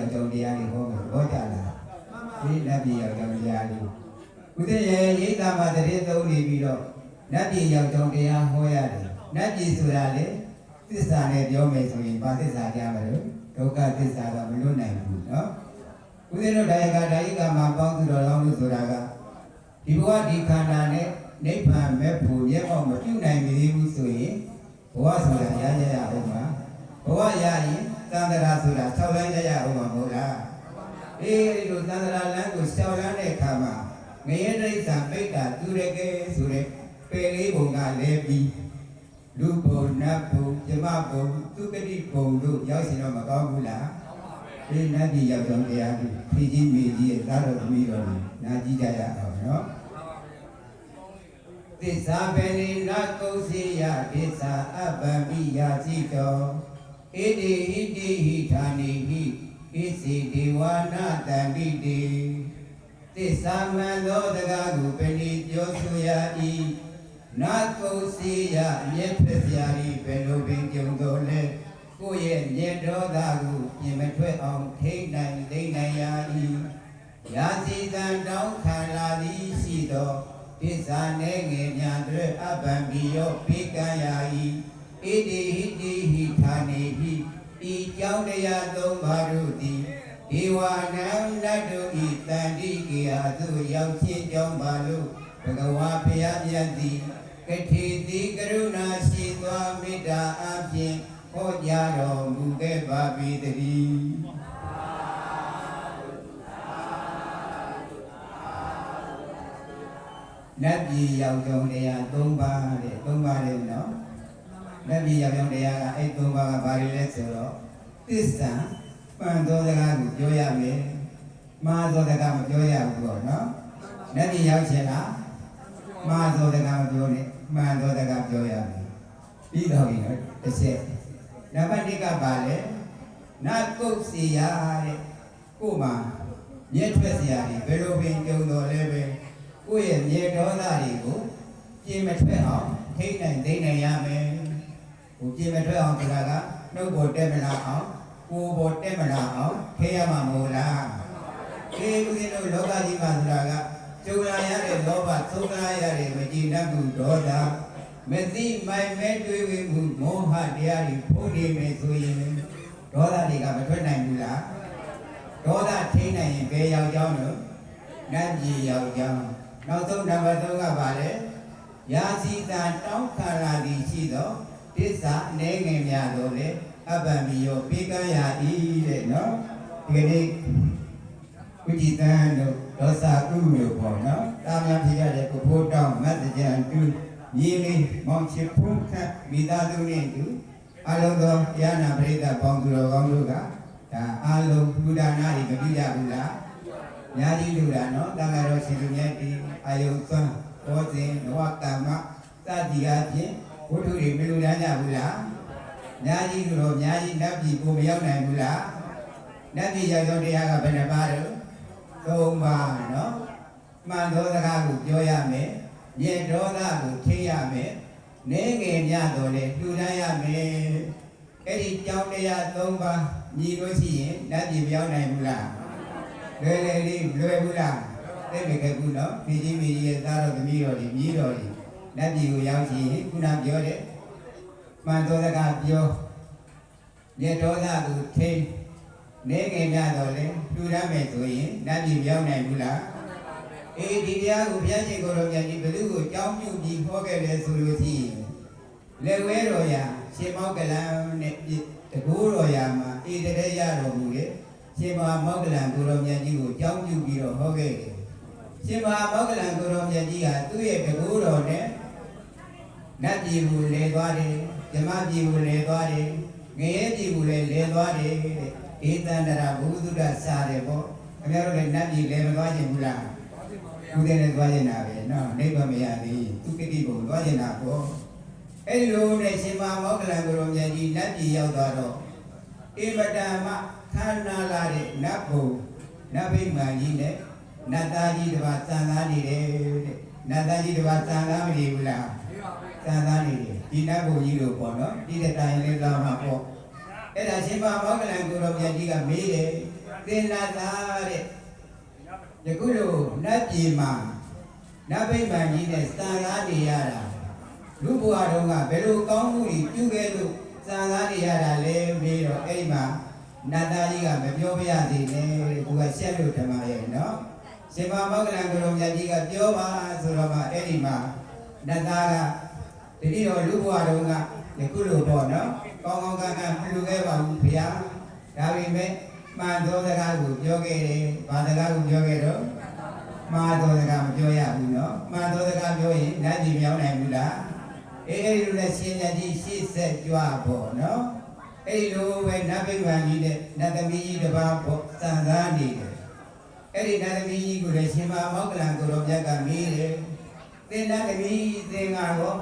ယောက်ျောင်းတရားတွေဟောမယ်ဟောကြလားဒီနတ်ပြည်ယောက်ျောင်းတရားတွေဦးဇင်းရဲ့ရိတ်တာမှာတရေသုံးနေပြီးတော့နတ်ပြည်ယောက်ျောင်းတရားဟောရတယ်နတ်ပြည်ဆိုတာလေသစ္စာနဲ့ပြောမယ်ဆိုရင်ဘာသစ္စာကြမလို့ဒုက္ခသစ္စာကမလွတ်နိုင်ဘူးเนาะဦးဇင်းတို့တရားကတရားကမှာပေါင်းသူတော်ကောင်းလို့ဆိုတာကဒီဘဝဒီခန္ဓာနဲ့နိဗ္ဗာန်မဲ့ဖို့မျက်မှောက်မပြုနိုင်သေးဘူးဆိုရင်ဘဝဆိုတာရရရအောင်ပါဘဝရရင် သံဃာဆိုတာ၆လမ်းရရအောင်ပါမဟုတ်လားအေးဒီလိုသံဃာလမ်းကို၆လမ်းတဲ့အခါမှာငရဲတိဋ္ဌာပိဋ္ဌာသူရကဲဆိုတဲ့ပယ်လေးပုံကလဲပြီးလူဘုံနတ်ဘုံဇမဘုံသူကတိဘုံတို့ရောက်ရှင်တော့မကောင်းဘူးလားဒီနတ်ပြည်ရောက်တော့တရားကြီးဖြည့်ကြီးမိကြီးရဲ့သာတော်သမီးတော်ကြီးနာကြည့်ကြရအောင်နော်သစ္စာပေနိနကုစီယသစ္စာအပ္ပမိယာစီတော ဣတိဟိတိဟိဌာနိဟိဣစီဒေဝနာတံပိတိသစ္စာမံသောတကားကိုပဏိပြောဆိုရ၏နကုစီယအမျက်ဖြစ်စရာဤဘယ်လိုပင်ကြုံတော်လဲကိုယ့်ရဲ့မျက်တော်သားကိုပြင်မထွက်အောင်ထိတ်နိုင်သိမ့်နိုင်ရ၏ရာစီတံတောင်းခံလာသည်ရှိသောပစ္စာနေငယ်ညာတွေအပံပီယောပိကံယာဤ ဣတိဟိတိဟိဌာနေဟိဤကြောင့်တရားသုံးပါးတို့သည်ဒေဝနံနတ်တို့ဤတန်တိကေဟာသို့ရောက်ချင်းကြောင်းပါလို့ဘဂဝါဘုရားမြတ်သည်ကထေတိကရုဏာရှိသောမေတ္တာအပြင်ဟောကြားတော်မူခဲ့ပါပြီတည်းနတ်ပြည်ရောက်ကြောင်းတရား၃ပါးတဲ့၃ပါးလေနော် နတ်ပြည်ရောက်ကြောင်းတရားကအဲ့၃ပါးကဘာတွေလဲဆိုတော့သစ္စာပန်သောစကားကိုပြောရမယ်မှားသောစကားမပြောရဘူးပေါ့နော်နတ်ပြည်ရောက်ချင်လားမှားသောစကားမပြောနဲ့မှန်သောစကားပြောရမယ်ပြီးတော့ပြီနော်တစ်ချက်နံပါတ်1ကပါလေနတ်ကုတ်စီရတဲ့ကို့မှာမြဲထွက်စရာတွေဘယ်လိုပင်ကြုံတော်လဲပဲကိုယ့်ရဲ့မြေဒေါသတွေကိုပြင်မထွက်အောင်ထိတ်နိုင်သိနိုင်ရမယ် ဟိုပြင်မထွက်အောင်ဆိုတာကနှုတ်ပေါ်တက်မလာအောင်ကိုယ်ပေါ်တက်မလာအောင်ထိရမှာမဟုတ်လားဒီဦးဇင်းတို့လောကကြီးမှာဆိုတာကကြုံရရတဲ့လောဘသုံးလာရတဲ့မကြည်တတ်မှုဒေါသမသိမိုင်မဲတွေးဝေမှုမောဟတရားတွေဖုံးနေမယ်ဆိုရင်ဒေါသတွေကမထွက်နိုင်ဘူးလားဒေါသထိနိုင်ရင်ဘယ်ရောက်ကြောင်းလို့နတ်ပြည်ရောက်ကြောင်းနောက်ဆုံးနံပါတ်3ကပါလေယာစီတာတောင်းခါလာသည်ရှိသော တစ္ဆာအနေငယ်များတော့လေအပ္ပံမီယောပေကံယာဤတဲ့နော်ဒီကနေ့ဝိจิတန်တို့ဒေါစာကုလို့ပေါ့နော်တာမန်ဖြစ်ရတဲ့ကိုဖိုးတောင်းမတ်တကြံတူမြေလေးမောင်ချစ်ဖုန်းခတ်မိသားစုနဲ့တူအလုံးသောတရားနာပရိသတ်ပေါင်းသူတော်ကောင်းတို့ကဒါအလုံးဘုဒ္ဓနာတွေမပြုကြဘူးလားညာကြီးလူတာနော်တန်ဃာတော်ရှင်သူမြတ်ဒီအာယုသွမ်းဘောဇင်နဝကမ္မစသည်အပြင် ဝိထုတွေမလူတန်းကြဘူးလားညာကြီးလူတော်ညာကြီးနတ်ပြည်ကိုမရောက်နိုင်ဘူးလားနတ်ပြည်ရောက်တော့တရားကဘယ်နှပါတော့သုံးပါနော်မှန်သောစကားကိုပြောရမယ်မြေဒေါသကိုထိရမယ်နေငယ်များတော်လေလှူဒန်းရမယ်အဲ့ဒီကြောင်းတရား၃ပါးညီလို့ရှိရင်နတ်ပြည်မရောက်နိုင်ဘူးလားလွယ်လေလေးလွယ်ဘူးလားသိမခဲ့ဘူးနော်မိကြီးမိကြီးရဲ့သားတော်သမီးတော်တွေမြည်တော်တွေ နတ်ပြည်ကိုရောက်ရှိရင်ခုနပြောတဲ့မှန်သောစကားပြောမြေဒေါသကိုထိနေငယ်များတော်လေလှူဒန်းမယ်ဆိုရင်နတ်ပြည်မရောက်နိုင်ဘူးလားအေးဒီတရားကိုဘုရားရှင်ကိုယ်တော်မြတ်ကြီးဘယ်သူကိုကြောင်းပြုပြီးဟောခဲ့လဲဆိုလို့ရှိရင်လက်ဝဲတော်ရာရှင်မောကလန်နဲ့တကူတော်ရာမှာအေးတည်းရတော်မူလေရှင်မဟာမောကလန်ကိုယ်တော်မြတ်ကြီးကိုကြောင်းပြုပြီးတော့ဟောခဲ့တယ်ရှင်မဟာမောကလန်ကိုယ်တော်မြတ်ကြီးဟာသူ့ရဲ့တကူတော်နဲ့ နတ်ပြည်ကိုလဲသွားတယ်ဓမ္မပြည်ကိုလဲသွားတယ်ငရဲပြည်ကိုလည်းလဲသွားတယ်တဲ့ဧတန္တရာဘုသူဒ္ဓစားတယ်ပေါ့ခင်ဗျားတို့လည်းနတ်ပြည်လဲမသွားခြင်းဘူးလားဦးတဲ့နဲ့သွားကျင်တာပဲနော်နိဗ္ဗာန်မရသေးသူကိတိဘုံသွားကျင်တာပေါ့အဲ့လိုနဲ့ရှင်မမောကလံကိုရောမြတ်ကြီးနတ်ပြည်ရောက်သွားတော့အိမတမခန္ဓာလာတဲ့နတ်ဘုံနတ်ဗိမာန်ကြီးနဲ့နတ်သားကြီးတစ်ပါးစံသားနေတယ်တဲ့နတ်သားကြီးတစ်ပါးစံသားမနေဘူးလား စံသားနေတယ်ဒီနတ်ဘုံကြီးလို့ပေါ့နော်ဒီတဲ့တိုင်းလေးလာမှာပေါ့အဲ့ဒါရှင်မမောကလန်ကိုရောမြတ်ကြီးကမေးတယ်သင်္လာသာတဲ့ယခုလိုနတ်ပြည်မှာနတ်ဗိမာန်ကြီးနဲ့စံကားနေရတာလူဘဝတုန်းကဘယ်လိုကောင်းမှုတွေပြုခဲ့လို့စံကားနေရတာလဲမေးတော့အဲ့ဒီမှာနတ်သားကြီးကမပြောပြရသေးနဲ့တဲ့သူကရှက်လို့ဓမ္မရဲ့နော်ရှင်မမောကလန်ကိုရောမြတ်ကြီးကပြောပါဆိုတော့မှအဲ့ဒီမှာနတ်သားက တတိတော်လူဘဝတုန်းကယခုလိုပေါ့နော်ကောင်းကောင်းကံကံပြုခဲ့ပါဘူးဖေဟာဒါပေမဲ့မှန်သောစကားကိုပြောခဲ့တယ်ဘာစကားကိုပြောခဲ့တော့မှားသောစကားမပြောရဘူးနော်မှားသောစကားပြောရင်နတ်ပြည်မြောင်းနိုင်ဘူးလားအေးအဲ့ဒီလိုနဲ့ရှင်ညာကြီးရှေ့ဆက်ကြွပေါ့နော်အဲ့ဒီလိုပဲနတ်ဗိမာန်ကြီးနဲ့နတ်သမီးကြီးတစ်ပါးပေါ့စံစားနေတယ်အဲ့ဒီနတ်သမီးကြီးကိုလည်းရှင်မမောကလန်ကိုရောမြတ်ကမေးတယ်သင်နတ်သမီးသင်ကတော့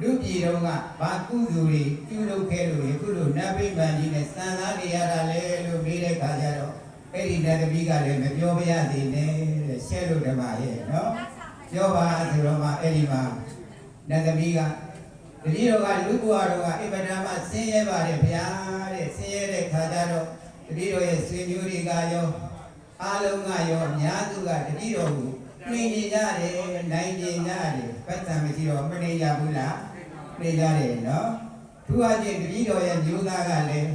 လူပြည်တော်ကဘာကုသိုလ်တွေပြုလုပ်ခဲ့လို့ယခုလိုနတ်ဗိမာန်ကြီးနဲ့စံသားနေရတာလေလို့မေးတဲ့ခါကျတော့အဲ့ဒီနတ်သမီးကလည်းမပြောပြရသေးနဲ့တဲ့ရှဲလို့ဓမ္မရဲ့နော်ပြောပါဆိုတော့မှအဲ့ဒီမှာနတ်သမီးကတတိတော်ကလူဘဝတော်ကအင်ပဒမဆင်းရဲပါတယ်ဗျာတဲ့ဆင်းရဲတဲ့ခါကျတော့တတိတော်ရဲ့ဆွေမျိုးတွေကရောအားလုံးကရောအများစုကတတိတော်ကို နှင်နေကြတယ်နိုင်နေကြတယ်ပတ်စံမရှိတော့မနေကြဘူးလားနေကြတယ်နော်သူအချင်းတတိတော်ရဲ့မျိုးသားကလည်း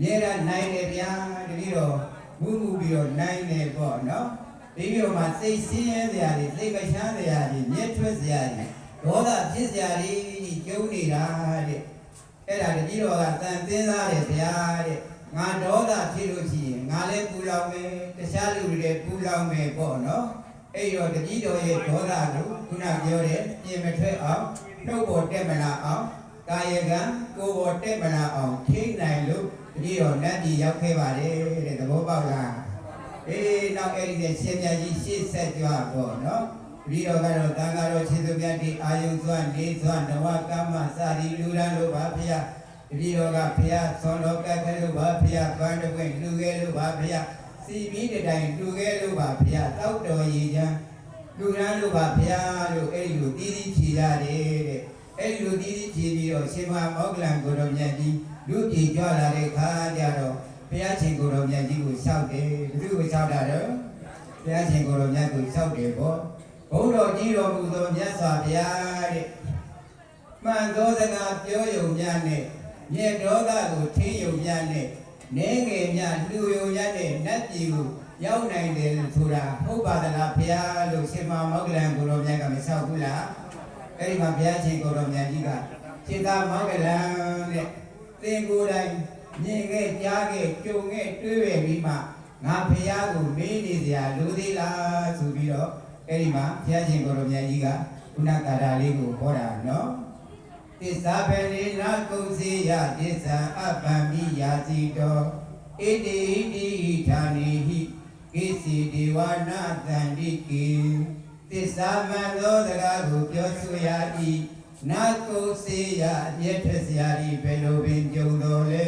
မြဲတမ်းနိုင်တယ်ဗျာတတိတော်မူးမူပြီးတော့နိုင်တယ်ပေါ့နော်ဒီမျိုးမှာစိတ်ဆင်းရဲစရာတွေစိတ်မချမ်းစရာတွေမြဲထွက်စရာတွေဒေါသဖြစ်စရာတွေကျုံနေတာတဲ့အဲ့ဒါတတိတော်ကတန်သင်းသားတယ်ဗျာတဲ့ငါဒေါသဖြစ်လို့ရှိရင်ငါလည်းပူလောင်မယ်တခြားလူတွေလည်းပူလောင်မယ်ပေါ့နော် အဲ့တော့တတိတော်ရဲ့ဒေါသကိုခုနပြောတဲ့ပြင်မထွက်အောင်နှုတ်ပေါ်တက်မလာအောင်ကာယကံကိုယ်ပေါ်တက်မလာအောင်ထိနိုင်လို့တတိတော်နတ်ပြည်ရောက်ခဲ့ပါတယ်တဲ့သဘောပေါက်လားအေးနောက်အဲ့ဒီနဲ့ရှင်မြတ်ကြီးရှေ့ဆက်ကြွပေါ့နော်တတိတော်ကတော့တန်ဃာတော်ခြေသူမြတ်ဒီအာယုစွာနေစွာနဝကမ္မစာရီလူရန်တို့ပါဖျားတတိတော်ကဖျားသွန်တော်ကက်ခဲလို့ပါဖျားပန်းတပွင့်လူခဲ့လို့ပါဖျား စီပြီးတတိုင်လူခဲ့လို့ပါဖျားတောက်တော်ရည်ချမ်းလူရန်လို့ပါဖျားလို့အဲ့ဒီလိုတီးတီးဖြေရတယ်တဲ့အဲ့ဒီလိုတီးတီးဖြေပြီးတော့ရှင်မမောကလန်ကိုတော်မြတ်ကြီးလူပြည်ကြွလာတဲ့ခါကျတော့ဘုရားရှင်ကိုတော်မြတ်ကြီးကိုလျှောက်တယ်ဘယ်သူကိုလျှောက်တာတော့ဘုရားရှင်ကိုတော်မြတ်ကိုလျှောက်တယ်ပေါ့ဘုန်းတော်ကြီးတော်မူသောမြတ်စွာဘုရားတဲ့မှန်သောစကားပြောယုံများနဲ့မြေဒေါသကိုထင်းယုံများနဲ့ နေငယ်များလူယုံများနဲ့နတ်ပြည်ကိုရောက်နိုင်တယ်လို့ဆိုတာဟုတ်ပါသလားဘုရားလို့ရှင်မမောကလန်ကိုတော်မြတ်ကမလျှောက်ဘူးလားအဲ့ဒီမှာဘုရားရှင်ကိုတော်မြတ်ကြီးကစေတာမောကလံတဲ့သင်ကိုယ်တိုင်မြင်ခဲ့ကြားခဲ့ကြုံခဲ့တွေ့ရပြီးမှငါဘုရားကိုမေးနေစရာလိုသေးလားဆိုပြီးတော့အဲ့ဒီမှာဘုရားရှင်ကိုတော်မြတ်ကြီးကခုနကာတာလေးကိုဟောတာနော် သစ္စာပရိနာကုံစီယသစ္စာအပ္ပံမိယာစီတောဣတိဣတိဌာနေဟိကိစီဒေဝနာတန္တိကေသစ္စာမှန်သောစကားကိုပြောဆိုရ၏နာကိုစေရမြတ်ထစရာဤဘယ်လိုပင်ကြုံတော်လဲ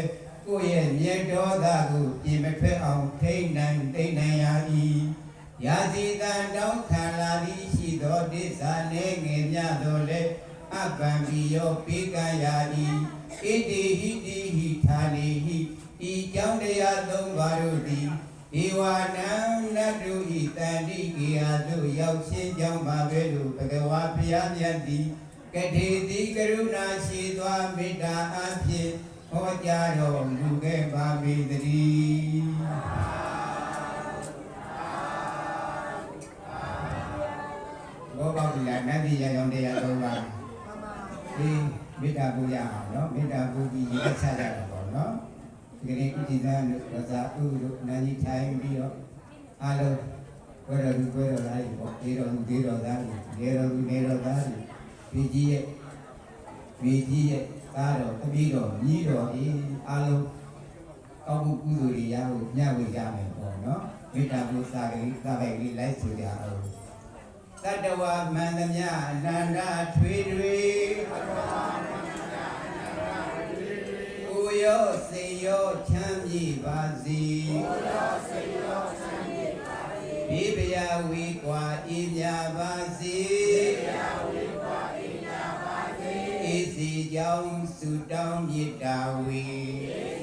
ကိုယ့်ရဲ့မြေတော်သားကိုပြင်မထွက်အောင်ထိမ့်နိုင်တိမ့်နိုင်ရ၏ရာဇီတန်တောင်းခံလာသည်ရှိသောဒိသနေငယ်မြတော်လဲ အပံပီယောပေကံရာ၏ဣတိဟိတိဟိဌာနေဟိဤကြောင့်တရားသုံးပါတို့သည်ဧဝနံနတ်တို့ဤတန်တိကေဟာတို့ရောက်ချင်းကြောင်းပါပဲလို့ဘဂဝါဘုရားမြတ်သည်ကတိတိကရုဏာရှိသောမေတ္တာအဖြစ်ဟောကြားတော်မူခဲ့ပါပေတည်းဘောပေါတိယနတ်ပြည်ရအောင်တရားတော်ပါ ဒီမေတ္တာပူရအောင်နော်မေတ္တာပူပြီးရချကြတာပေါ့နော်ဒီကနေ့ဥจิตံတို့ရဇာဥတို့နာကြီးထိုင်ပြီးတော့အားလုံးဘယ်တော်သူဘယ်တော်သားကြီးပေါ့ဒီတော်သူဒီတော်သားကြီးနေတော်သူနေတော်သားကြီးဒီကြီးရဲ့ဒီကြီးရဲ့သားတော်တပည့်တော်ညီတော်ဒီအားလုံးကောင်းမှုကုသိုလ်တွေရဖို့ညဝေကြမယ်ပေါ့နော်မေတ္တာပူစာကလေးသာပဲလေးလိုက်ဆိုကြအောင် တတဝမန္တမြအနန္တထွေထွေကိုရောစေရောချမ်းမြေပါစေကိုရောစေရောချမ်းမြေပါစေဘေးဗျာဝေကွာအေးမြပါစေဘေးဗျာဝေကွာအေးမြပါစေအေးစီကြောင့်စုတောင်းမြတ်တာဝေအေး